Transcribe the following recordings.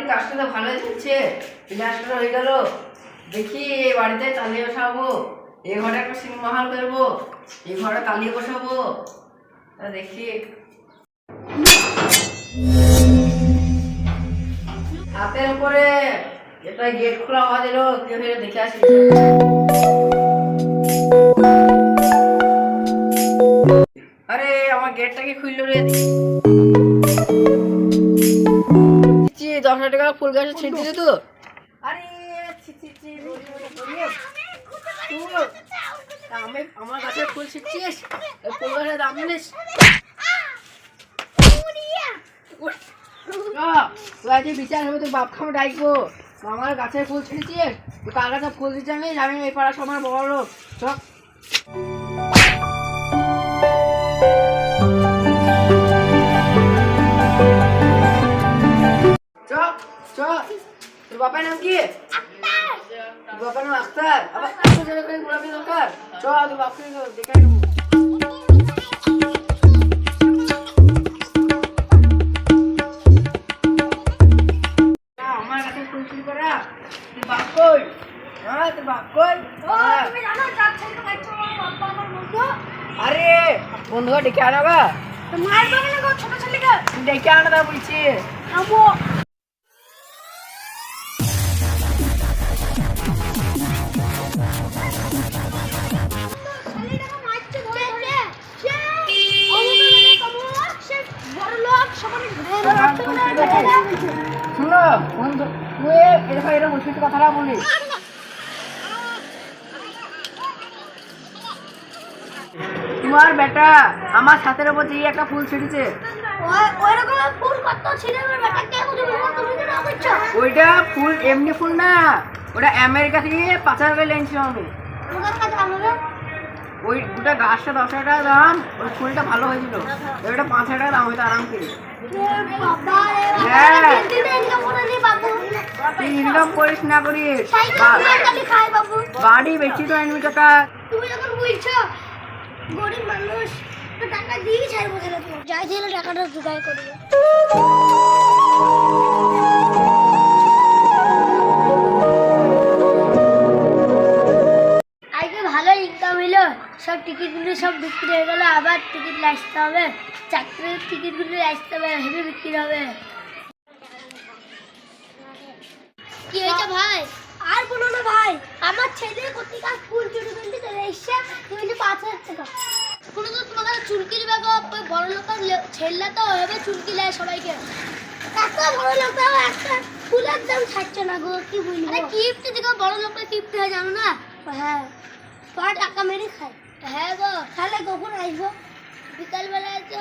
বাড়ির কাজটা তো ভালো চলছে প্লাস্টার হয়ে গেল। দেখি এই বাড়িতে তালি বসাবো। এই ঘরে একটা সিনেমা হল করব। এই ঘরে তালি বসাবো। দেখি। হাতের উপরে এটা গেট খোলা আওয়াজ এলো কেউ দেখে আসি। আরে, আমার গেটটা কি খুললো রে? টাকা ফুল গাছে ছিট দিলে তো আরে আমার ফুল ফুল গাছের দাম। তুই বিচার হবে তুই বাপ খামে ডাকবো আমার গাছে ফুল ছিঁড়েছিস তুই কার গাছে ফুল জানিস আমি এই পাড়া সবার বড় লোক বন্ধুরা ডেকে আনো গা ডেকে শুনো এরকম কথাটা বলিস। তোমার বেটা আমার ছাতের উপর দিয়ে একটা ফুল ছিঁড়েছে। ওইটা ফুল এমনি ফুল না ওটা আমেরিকা থেকে পাঁচ হাজার করে লেনছিলাম আমি ওই দুটা গাছটা দশ হাজার টাকা দাম ওই ফুলটা ভালো হয়েছিল। ওইটা পাঁচ হাজার টাকা দাম হয়তো আরাম করে তুই ইনকাম করিস না করিস। বাড়ি বেশি তো আনবি টাকা। তুমি যখন বলছো গরিব মানুষ টাকা দিয়ে ছাড়বো তাহলে তো যাই ছিল, টাকাটা জোগাড় করবে আজকে ভালো ইনকাম হইল, সব টিকিটগুলো সব বিক্রি হয়ে গেলো, আবার টিকিট আসতে হবে। চাকরির টিকিটগুলো আসতে হবে, হেভি বিক্রি হবে। কি হয়েছে ভাই? আর বলো না ভাই আমার ছেলে কোথেকে ফুল চুরি করতে চলে এসছে তুমি পাঁচ হাজার টাকা। কোনো তো তোমাদের চুলকির ব্যাগ বড় লোকের লে- ছেলেরা তো হবে চুলকি নেয় সবাইকে। এত বড় লোক একটা ফুলের দাম ছাড়ছে না গো কি বলব? আরে গিফট দিকে বড় লোকের গিফট হয় জানো না? হ্যাঁ তোর টাকা মেরে খায়। হ্যাঁ গো। তাহলে কখন আসব? বিকালবেলা তো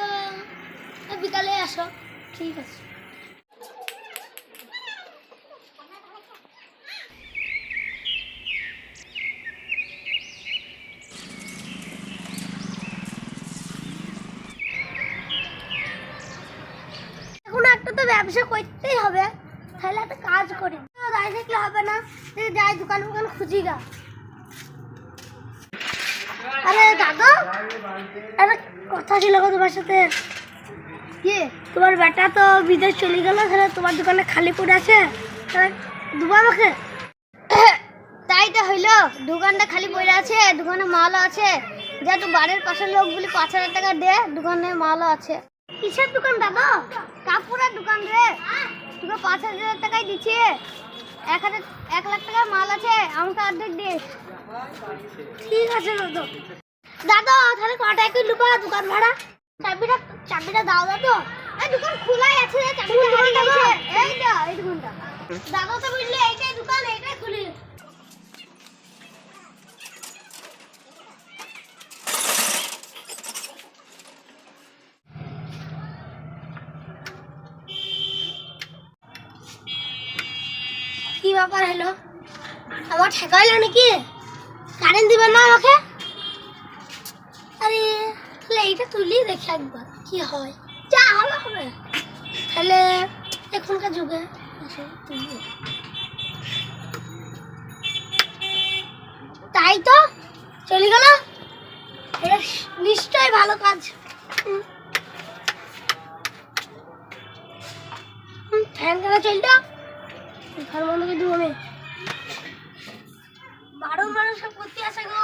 বিকালে আসো। ঠিক আছে এখন একটা তো ব্যবসা করতেই হবে। তাহলে একটা কাজ করি। দাঁড়িয়ে থাকলে হবে না। যাই দোকান ফোকান খুঁজি গা আরে দাদা, একটা কথা ছিল গো তোমার সাথে। কি? তোমার বেটা তো বিদেশ চলে গেল, তাহলে তোমার দোকানে খালি পড়ে আছে? তাহলে আমাকে? তাই তো হইল, দোকানটা খালি পড়ে আছে, দোকানে মালও আছে। যা তো বাড়ির পাশের লোকগুলি পাঁচ হাজার টাকা দে, দোকানে মালও আছে। কিসের দোকান দাদা? কাপড়ের দোকান রে। তোকে পাঁচ হাজার টাকায় দিচ্ছে। এক হাজার এক লাখ টাকার মাল আছে আমাকে অর্ধেক দিস ঠিক আছে দাদা। দাদা তাহলে ক টাকা কি লুকা দোকান ভাড়া? চাবিটা চাবিটা দাও দাদা। এই দোকান খোলাই আছে চাবিটা এই তো এই দোকানটা। দাদা তো বুঝলে এইটাই দোকান এইটাই খুলি কি ব্যাপার হলো? আমার নাকি? কারেন্ট দিবেন না আমাকে? আরে, তাহলে এইটা তুলি একবার, কি হয়? যা হবে হবে। তাহলে এখনকার যুগে। তাই তো? চলে গেল? এটা নিশ্চয়ই ভালো কাজ। ফ্যান কেন চলটা ঘর বন্ধ করে দিব আমি বারো বারো করতে আসে গো।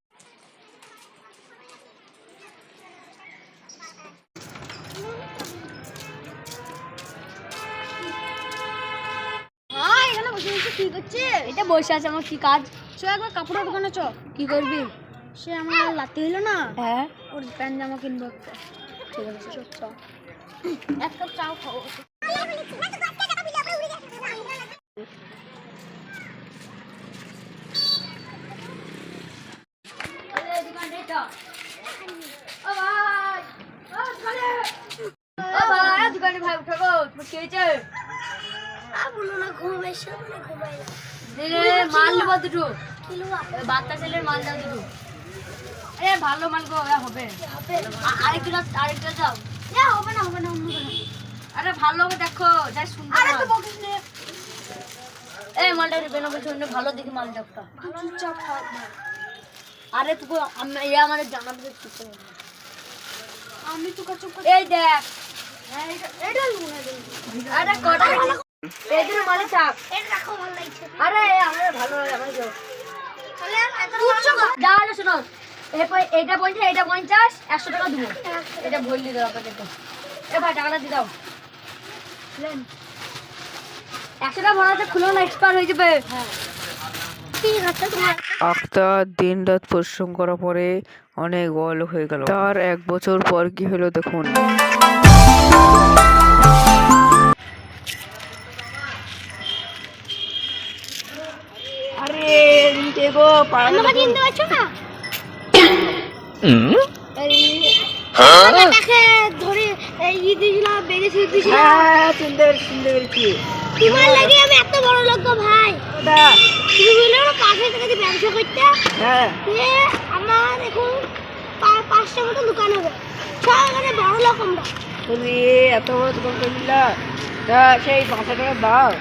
বসে বসে কি করছে? এটা বসে আছে আমার কি কাজ? চো একবার কাপড়ের দোকানে চ কি করবি? সে আমার লাতি হইল না। হ্যাঁ। ওর প্যান্ট জামা কিনবো ঠিক আছে চো চ এক কাপ চাও খাব দোকানে ভাই উঠো গো তোমার কি হয়েছে? বলো না ঘুমাইছে বলে ঘুমাই মাল নেব দুটো। বাচ্চা ছেলের মাল দাও দুটো। এ ভালো মাল গো হবে। হবে। আরেকটা আরেকটা যাও না হবে না হবে না অন্য আরে ভালো হবে দেখো যাই সুন্দর আরে তো বকিস নে। এই মালটা রিবে না বলছো ভালো দেখি মাল আরে তুই আমি এ আমাদের জানাবে। আমি তো কাছে এই দেখ। এটা লুনা আরে কটা মালে চাপ এটা রাখো ভালো লাগছে আরে আমার ভালো লাগে আমার যাও তাহলে শোনো। পঞ্চাশ পঞ্চাশ একশো টাকা দেবো। এটা ভরলি দাও আপনাকে তো এ ভাই টাকাটা দিয়ে দাও। একশো টাকা ভরাতে খুলো না এক্সপায়ার হয়ে যাবে। হ্যাঁ। আক্তার দিন রাত পরিশ্রম করার পরে অনেক বড় হয়ে গেল। তার এক বছর পর কি হলো দেখুন। গো আমাকে চিনতে পারছ না? আমাকে ধরে এই ই দিয়েছিলাম বেগে ছিট দিয়েছিলাম। হ্যাঁ চিনতে পেরেছি চিনতে পেরেছি তোমার লাগে আমি এত বড় লোক গো ভাই। ওটা তুমি বললে না পাশে থেকে যে ব্যবসা করতে হ্যাঁ। আমার এখন পাঁচটা মতো দোকান হবে। সব এখানে বড় লোক আমরা। তুমি এত বড় দোকান তা সেই পাঁচশো টাকা দাও।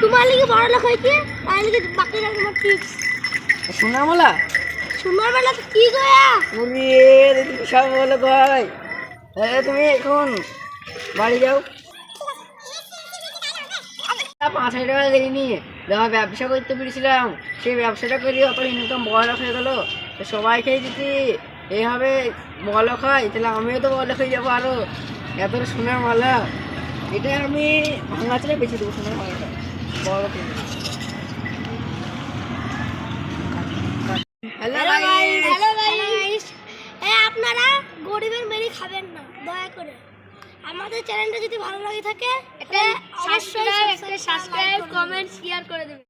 তোমার লিগে বড় লোক তাই লিগে বাকি তোমার টিপস বেলা তো কি গয়া বিশাল বলো তাহলে তুমি এখন বাড়ি যাও। পাঁচ হাজার টাকা দিইনি যা ব্যবসা করতে পেরেছিলাম সেই ব্যবসাটা করে অত ইনকাম বড় হয়ে গেলো। সবাই খেয়ে যদি এইভাবে বড় হয় তাহলে আমিও তো বড় হয়ে যাব আরও। এত সোনার মালা এটা আমি ভাঙা ছেলে বেঁচে দেবো সোনার মালাটা হ্যালো গাইস আপনারা গরিবের মেরি খাবেন না দয়া করে। আমাদের চ্যানেলটা যদি ভালো লাগে থাকে এটা অবশ্যই সাবস্ক্রাইব কমেন্ট শেয়ার করে দেবেন।